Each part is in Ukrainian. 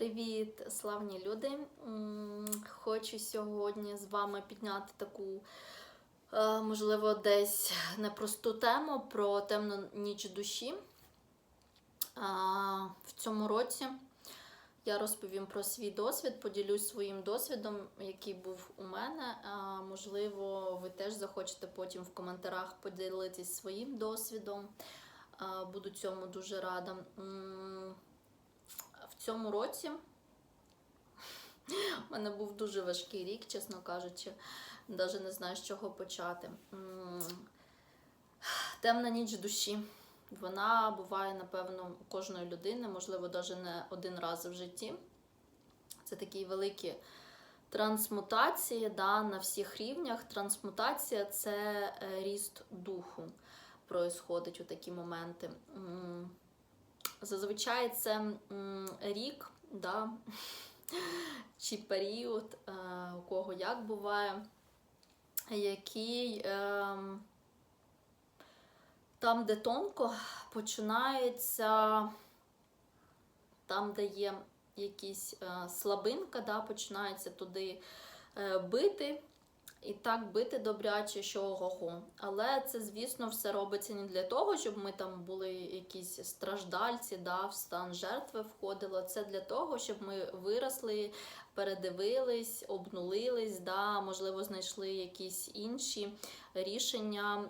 Привіт, славні люди! Хочу сьогодні з вами підняти таку, е, можливо, десь непросту тему про темну ніч душі. В цьому році я розповім про свій досвід, поділюсь своїм досвідом, який був у мене. Можливо, ви теж захочете потім в коментарях поділитись своїм досвідом. Буду цьому дуже рада. Цьому році у мене був дуже важкий рік, чесно кажучи, навіть не знаю, з чого почати. Темна ніч душі. Вона буває, напевно, у кожної людини, можливо, навіть не один раз в житті. Це такі великі трансмутації да, на всіх рівнях. Трансмутація це е, ріст духу, происходить у такі моменти. Зазвичай це рік, да, чи період, е, у кого як буває, який е, там, де тонко, починається, там, де є якісь е, слабинка, да, починається туди е, бити. І так бити добряче, що ого-го. Але це, звісно, все робиться не для того, щоб ми там були якісь страждальці, да, в стан жертви входило. Це для того, щоб ми виросли, передивились, обнулились, да, можливо, знайшли якісь інші рішення,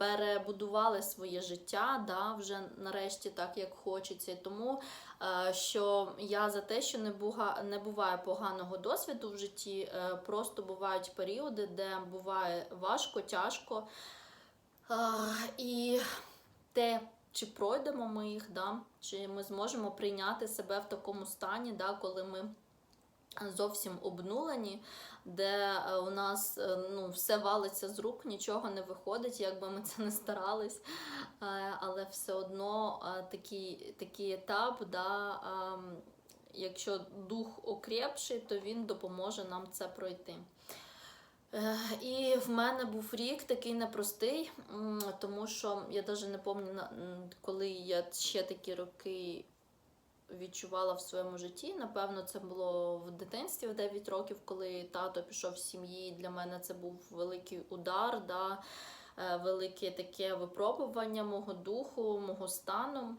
перебудували своє життя, да, вже нарешті так, як хочеться. Тому е, що я за те, що не буга, не буває поганого досвіду в житті, е, просто бувають періоди, де буває важко, тяжко. І те, чи пройдемо ми їх, да, чи ми зможемо прийняти себе в такому стані, да, коли ми зовсім обнулені, де е, у нас е, ну, все валиться з рук, нічого не виходить, як би ми це не старались. Е, Але все одно такий, такий етап, да, ем, якщо дух окрепший, то він допоможе нам це пройти. І в мене був рік такий непростий, тому що я навіть не пам'ятаю, коли я ще такі роки відчувала в своєму житті. Напевно, це було в дитинстві в 9 років, коли тато пішов з сім'ї. Для мене це був великий удар, да, е, велике таке випробування мого духу, мого стану.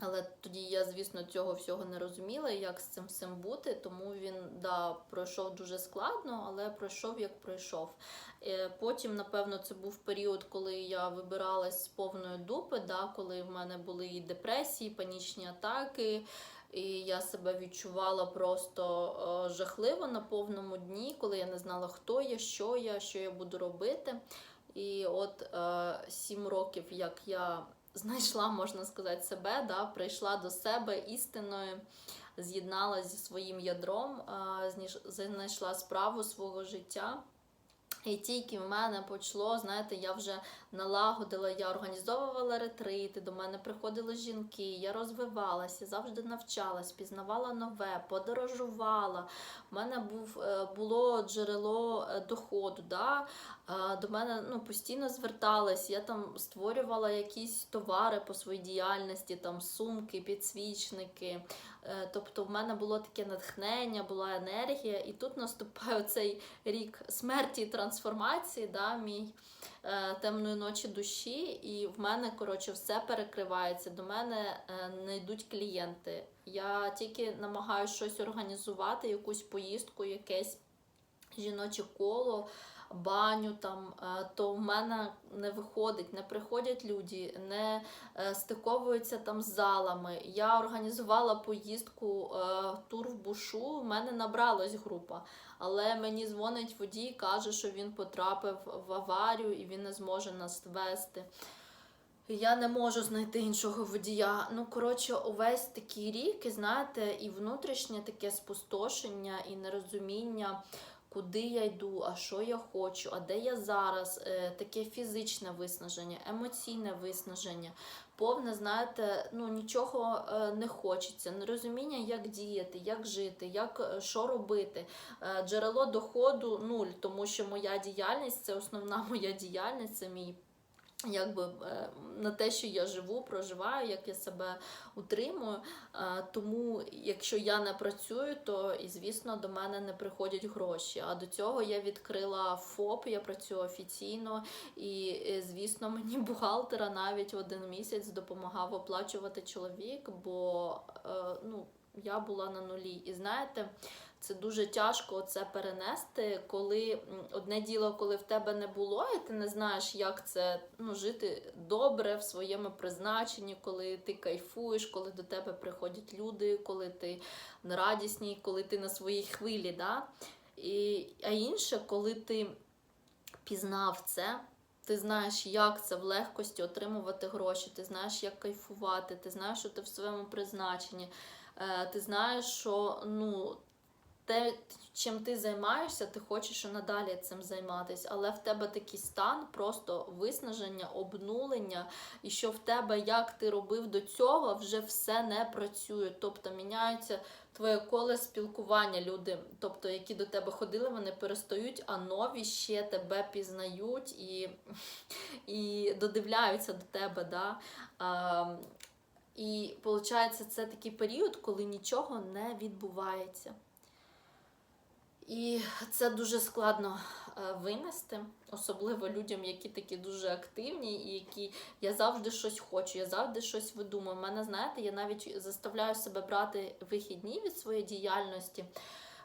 Але тоді я, звісно, цього всього не розуміла, як з цим всім бути, тому він да, пройшов дуже складно, але пройшов як пройшов. Е, Потім, напевно, це був період, коли я вибиралась з повної дупи, да, коли в мене були і депресії, панічні атаки. І я себе відчувала просто е, жахливо на повному дні, коли я не знала, хто я, що я, що я буду робити. І от е, сім років, як я знайшла, можна сказати, себе, да, прийшла до себе істинною, з'єдналася зі своїм ядром, знайшла справу свого життя. І тільки в мене почало, знаєте, я вже налагодила, я організовувала ретрити, до мене приходили жінки, я розвивалася, завжди навчалась, пізнавала нове, подорожувала. У мене був, е, було джерело е, доходу. Да? До мене ну, постійно звертались, я там створювала якісь товари по своїй діяльності, там сумки, підсвічники. Е, Тобто в мене було таке натхнення, була енергія, і тут наступає цей рік смерті і трансформації, да, мій е, темної ночі душі, і в мене коротше все перекривається. До мене е, не йдуть клієнти. Я тільки намагаюся щось організувати, якусь поїздку, якесь жіноче коло. Баню там, е, то в мене не виходить, не приходять люди, не е, стиковуються там з залами. Я організувала поїздку е, тур в бушу. В мене набралась група, але мені дзвонить водій, каже, що він потрапив в аварію і він не зможе нас вести. Я не можу знайти іншого водія. Ну, коротше, увесь такий рік, і знаєте, і внутрішнє таке спустошення, і нерозуміння, куди я йду, а що я хочу, а де я зараз, е, таке фізичне виснаження, емоційне виснаження, повне, знаєте, ну нічого е, не хочеться, нерозуміння, як діяти, як жити, як е, що робити. Джерело доходу нуль, тому що моя діяльність це основна моя діяльність, це мій Якби е, на те, що я живу, проживаю, як я себе утримую. Е, Тому, якщо я не працюю, то і звісно до мене не приходять гроші. А до цього я відкрила ФОП, я працюю офіційно, і е, звісно, мені бухгалтера навіть один місяць допомагав оплачувати чоловік, бо ну, я була на нулі. І знаєте. Це дуже тяжко це перенести, коли одне діло, коли в тебе не було, і ти не знаєш, як це ну, жити добре в своєму призначенні, коли ти кайфуєш, коли до тебе приходять люди, коли ти радісній, коли ти на своїй хвилі. Да? І, а інше, коли ти пізнав це. Ти знаєш, як це в легкості отримувати гроші, ти знаєш, як кайфувати, ти знаєш, що ти в своєму призначенні, е, ти знаєш, що ну, те, чим ти займаєшся, ти хочеш і надалі цим займатися, але в тебе такий стан, просто виснаження, обнулення, і що в тебе, як ти робив до цього, вже все не працює. Тобто міняється твоє коле спілкування, люди, тобто, які до тебе ходили, вони перестають, а нові ще тебе пізнають і, і додивляються до тебе. Да? А, і виходить, це такий період, коли нічого не відбувається. І це дуже складно е, винести, особливо людям, які такі дуже активні, і які я завжди щось хочу, я завжди щось видумую. У мене, знаєте, я навіть заставляю себе брати вихідні від своєї діяльності,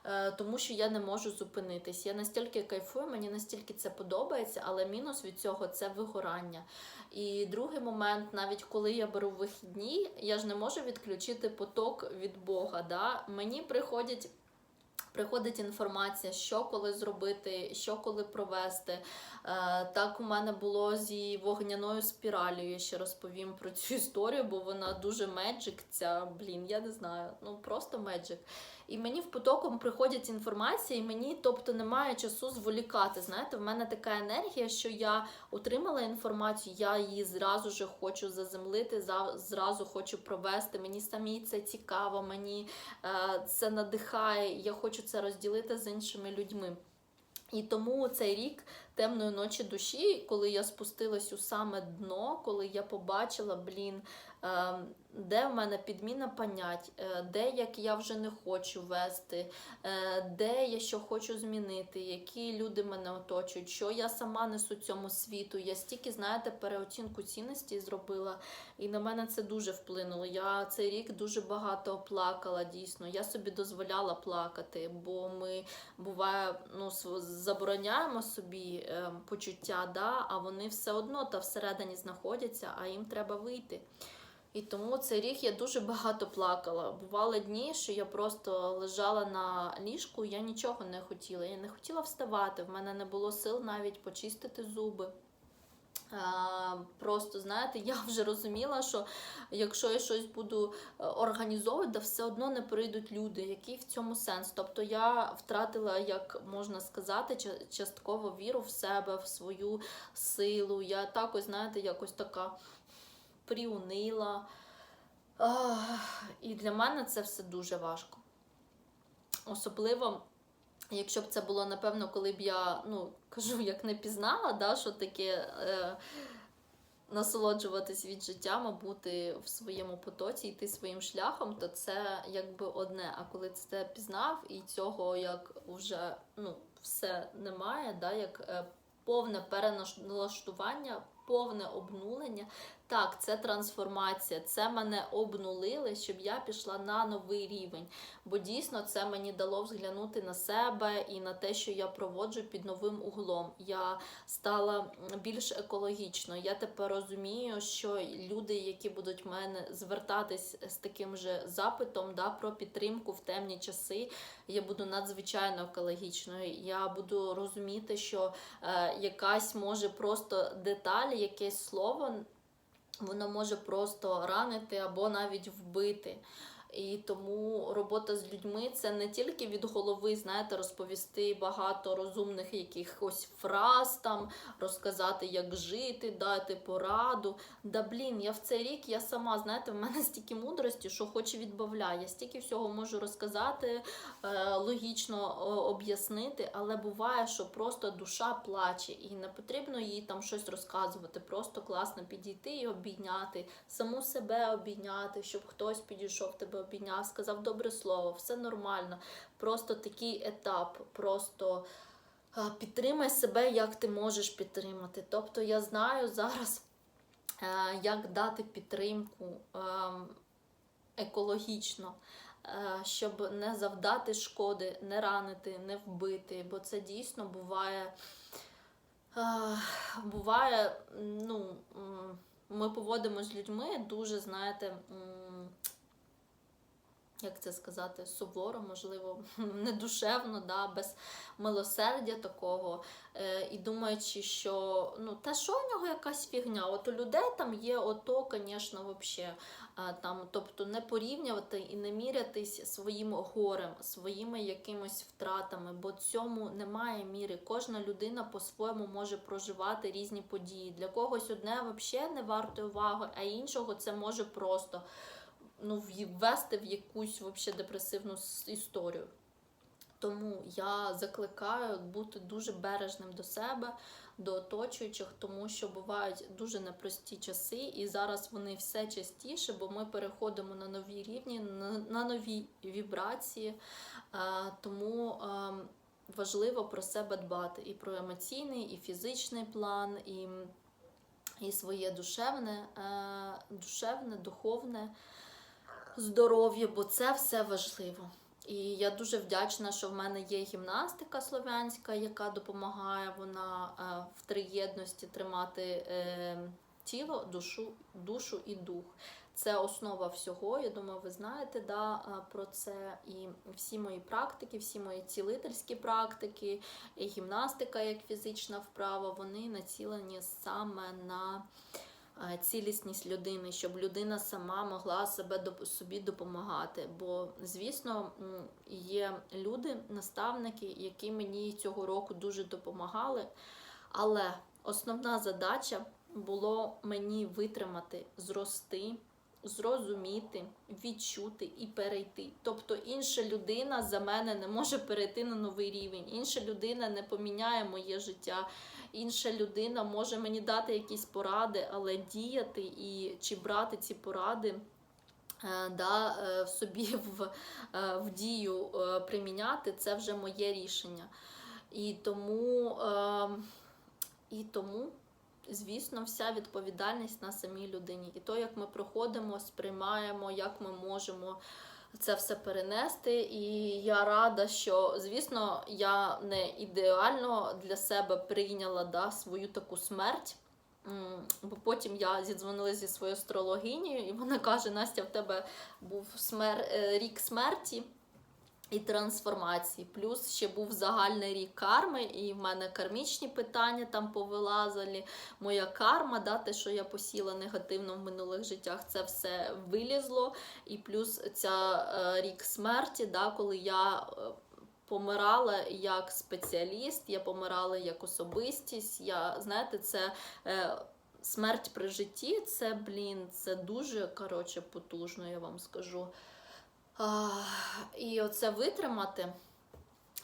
е, тому що я не можу зупинитись. Я настільки кайфую, мені настільки це подобається, але мінус від цього це вигорання. І другий момент, навіть коли я беру вихідні, я ж не можу відключити поток від Бога. Да? Мені приходять. Приходить інформація, що коли зробити, що коли провести. Е, так у мене було з вогняною спіралью. Ще розповім про цю історію, бо вона дуже меджик. Ця блін, я не знаю. Ну просто меджик. І мені в потоком приходять інформація, і мені, тобто, немає часу зволікати. Знаєте, в мене така енергія, що я отримала інформацію, я її зразу же хочу заземлити, зразу хочу провести. Мені самі це цікаво, мені е, це надихає, я хочу це розділити з іншими людьми. І тому цей рік темної ночі душі, коли я спустилась у саме дно, коли я побачила, блін, Ем, де в мене підміна понять, е, де як я вже не хочу вести, е, де я що хочу змінити, які люди мене оточують, що я сама несу цьому світу. Я стільки, знаєте, переоцінку цінності зробила, і на мене це дуже вплинуло. Я цей рік дуже багато плакала, дійсно. Я собі дозволяла плакати, бо ми буває, ну, забороняємо собі ем, почуття, да, а вони все одно та всередині знаходяться, а їм треба вийти. І тому цей рік я дуже багато плакала. Бували дні, що я просто лежала на ліжку, я нічого не хотіла. Я не хотіла вставати, в мене не було сил навіть почистити зуби. Просто, знаєте, я вже розуміла, що якщо я щось буду е, організовувати, все одно не прийдуть люди. Який в цьому сенс? Тобто я втратила, як можна сказати, частково віру в себе, в свою силу. Я також, знаєте, якось така приунила. І для мене це все дуже важко. Особливо, якщо б це було, напевно, коли б я, ну, кажу, як не пізнала, да, що таке е, насолоджуватись від життя, бути в своєму потоці, йти своїм шляхом, то це якби одне. А коли це пізнав і цього як вже ну, все немає, да, як е, повне переналаштування, повне обнулення, так, це трансформація, це мене обнулили, щоб я пішла на новий рівень. Бо дійсно це мені дало взглянути на себе і на те, що я проводжу під новим углом. Я стала більш екологічною. Я тепер розумію, що люди, які будуть в мене звертатись з таким же запитом да, про підтримку в темні часи, я буду надзвичайно екологічною. Я буду розуміти, що е, якась може просто деталь, якесь слово воно може просто ранити або навіть вбити. І тому робота з людьми це не тільки від голови, знаєте, розповісти багато розумних якихось фраз там, розказати, як жити, дати пораду. Да блін, я в цей рік я сама, знаєте, в мене стільки мудрості, що хоч і відбавляє. Я стільки всього можу розказати, е, логічно об'яснити, але буває, що просто душа плаче, і не потрібно їй там щось розказувати. Просто класно підійти і обійняти, саму себе обійняти, щоб хтось підійшов тебе обійняв, сказав добре слово, все нормально. Просто такий етап, просто підтримай себе, як ти можеш підтримати. Тобто я знаю зараз, е, як дати підтримку ем, екологічно. е, Щоб не завдати шкоди, не ранити, не вбити, бо це дійсно буває. е, Буває, ну, ми поводимо з людьми дуже, знаєте, як це сказати, суворо, можливо, недушевно, да, без милосердя такого. Е, і думаючи, що ну, та що у нього якась фігня? От у людей там є ото, звісно, вообще. Е, там, тобто не порівнювати і не мірятись своїм горем, своїми якимось втратами, бо цьому немає міри. Кожна людина по-своєму може проживати різні події. Для когось одне взагалі не варто уваги, а іншого це може просто ну, ввести в якусь вообще депресивну історію. Тому я закликаю бути дуже бережним до себе, до оточуючих, тому що бувають дуже непрості часи, і зараз вони все частіше, бо ми переходимо на нові рівні, на, нові вібрації. Е, тому е, важливо про себе дбати і про емоційний, і фізичний план, і, і своє душевне, е, душевне, духовне здоров'я, бо це все важливо. І я дуже вдячна, що в мене є гімнастика слов'янська, яка допомагає вона е, в триєдності тримати е, тіло, душу, душу і дух. Це основа всього. Я думаю, ви знаєте да, е, про це. І всі мої практики, всі мої цілительські практики, і гімнастика як фізична вправа, вони націлені саме на цілісність людини, щоб людина сама могла себе собі допомагати. Бо, звісно, є люди, наставники, які мені цього року дуже допомагали. Але основна задача було мені витримати, зрости, зрозуміти, відчути і перейти. Тобто інша людина за мене не може перейти на новий рівень, інша людина не поміняє моє життя. Інша людина може мені дати якісь поради, але діяти і чи брати ці поради е, да, е, собі в, е, в дію приміняти, це вже моє рішення. І тому, е, і тому, звісно, вся відповідальність на самій людині. І то, як ми проходимо, сприймаємо, як ми можемо це все перенести. І я рада, що, звісно, я не ідеально для себе прийняла да, свою таку смерть. Бо потім я зідзвонила зі своєю астрологинею, і вона каже: Настя, в тебе був смер... е, рік смерті і трансформації. Плюс ще був загальний рік карми, і в мене кармічні питання там повилазили. Моя карма, да, те, що я посіла негативно в минулих життях, це все вилізло. І плюс ця е, рік смерті, да, коли я. е, Помирала як спеціаліст, я помирала як особистість. Я знаєте, це е, смерть при житті. Це блін, це дуже коротше потужно, я вам скажу. І оце витримати.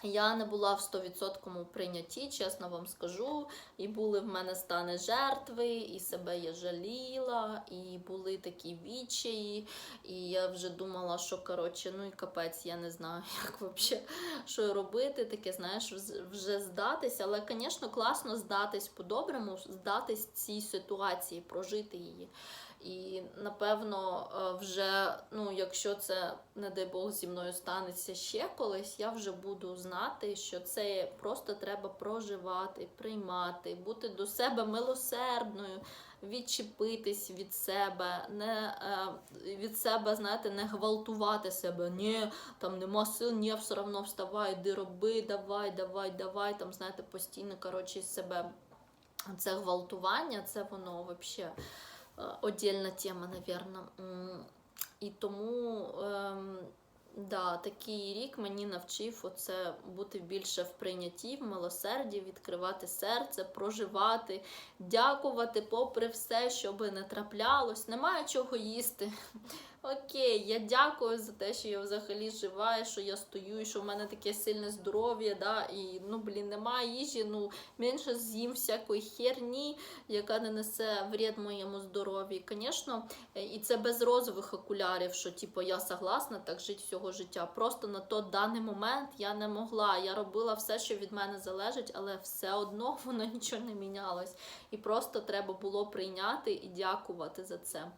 Я не була в 100% прийнятті, чесно вам скажу. І були в мене стани жертви, і себе я жаліла, і були такі відчаї. І я вже думала, що коротше, ну і капець, я не знаю, як вообще, що робити. Таке, знаєш, вже здатись. Але, звісно, класно здатись по-доброму, здатись цій ситуації, прожити її. І напевно, е, вже, ну, якщо це, не дай Бог, зі мною станеться ще колись, я вже буду знати, що це просто треба проживати, приймати, бути до себе милосердною, відчепитись від себе, не е, від себе, знаєте, не гвалтувати себе. Ні, там нема сил, ні, все одно вставай, іди роби, давай, давай, давай. Там, знаєте, постійно коротше себе. Це гвалтування, це воно взагалі отдельна тема, наверное. І тому Да, такий рік мені навчив оце бути більше в прийнятті, в милосерді, відкривати серце, проживати, дякувати попри все, що би не траплялось. Немає чого їсти. Окей, я дякую за те, що я взагалі жива, що я стою, і що в мене таке сильне здоров'я, да, і ну блін, немає їжі, ну менше з'їм всякої херні, яка не несе вред моєму здоров'ю. Звісно, і це без розових окулярів, що типу я согласна так жити всього життя. Просто на той даний момент я не могла. Я робила все, що від мене залежить, але все одно воно нічого не мінялось. І просто треба було прийняти і дякувати за це.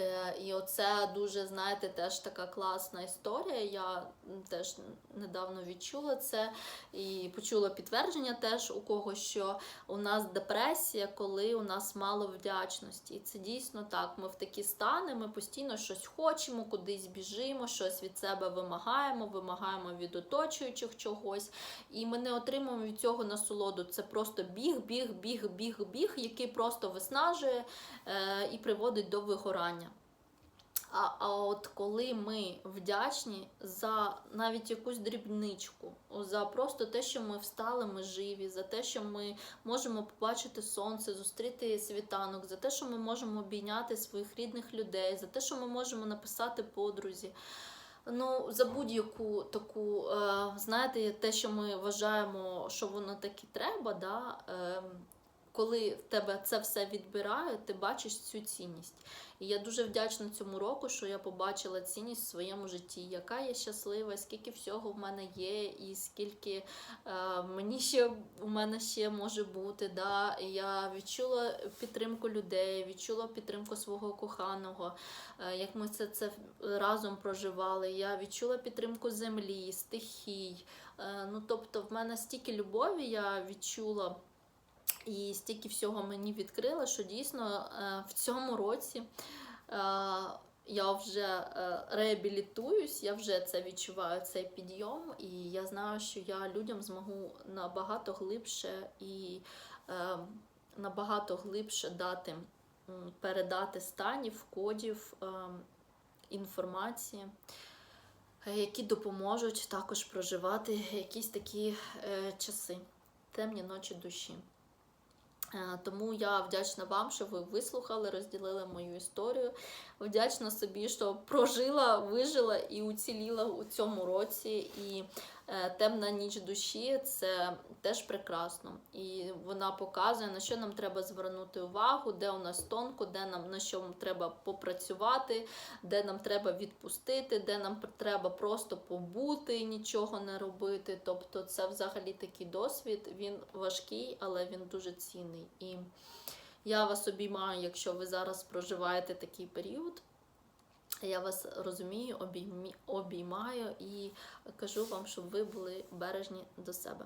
Е, І оце дуже, знаєте, теж така класна історія. Я теж недавно відчула це і почула підтвердження теж у когось, що у нас депресія, коли у нас мало вдячності. І це дійсно так. Ми в такі стани, ми постійно щось хочемо, кудись біжимо, щось від себе вимагаємо, вимагаємо від оточуючих чогось. І ми не отримуємо від цього насолоду. Це просто біг, біг, біг, біг, біг, який просто виснажує е, і приводить до вигорання. А, а от коли ми вдячні за навіть якусь дрібничку, за просто те, що ми встали, ми живі, за те, що ми можемо побачити сонце, зустріти світанок, за те, що ми можемо обійняти своїх рідних людей, за те, що ми можемо написати подрузі. Ну, за будь-яку таку, е, знаєте, те, що ми вважаємо, що воно так треба, да, е, коли в тебе це все відбирають, ти бачиш цю цінність. І я дуже вдячна цьому року, що я побачила цінність в своєму житті, яка я щаслива, скільки всього в мене є, і скільки е, мені ще у мене ще може бути. Да? І я відчула підтримку людей, відчула підтримку свого коханого, е, як ми це, це разом проживали. Я відчула підтримку землі, стихій. Е, ну, тобто, в мене стільки любові я відчула. І стільки всього мені відкрила, що дійсно е, в цьому році е, я вже е, реабілітуюсь, я вже це відчуваю, цей підйом, і я знаю, що я людям змогу набагато глибше і набагато глибше дати, передати станів, кодів, інформації. Які допоможуть також проживати якісь такі часи, темні ночі душі. Е, тому я вдячна вам, що ви вислухали, розділили мою історію. Вдячна собі, що прожила, вижила і уціліла у цьому році. І темна ніч душі це теж прекрасно. І вона показує, на що нам треба звернути увагу, де у нас тонко, де нам на що треба попрацювати, де нам треба відпустити, де нам треба просто побути і нічого не робити. Тобто, це взагалі такий досвід. Він важкий, але він дуже цінний. І я вас обіймаю, якщо ви зараз проживаєте такий період. Я вас розумію, обіймаю і кажу вам, щоб ви були бережні до себе.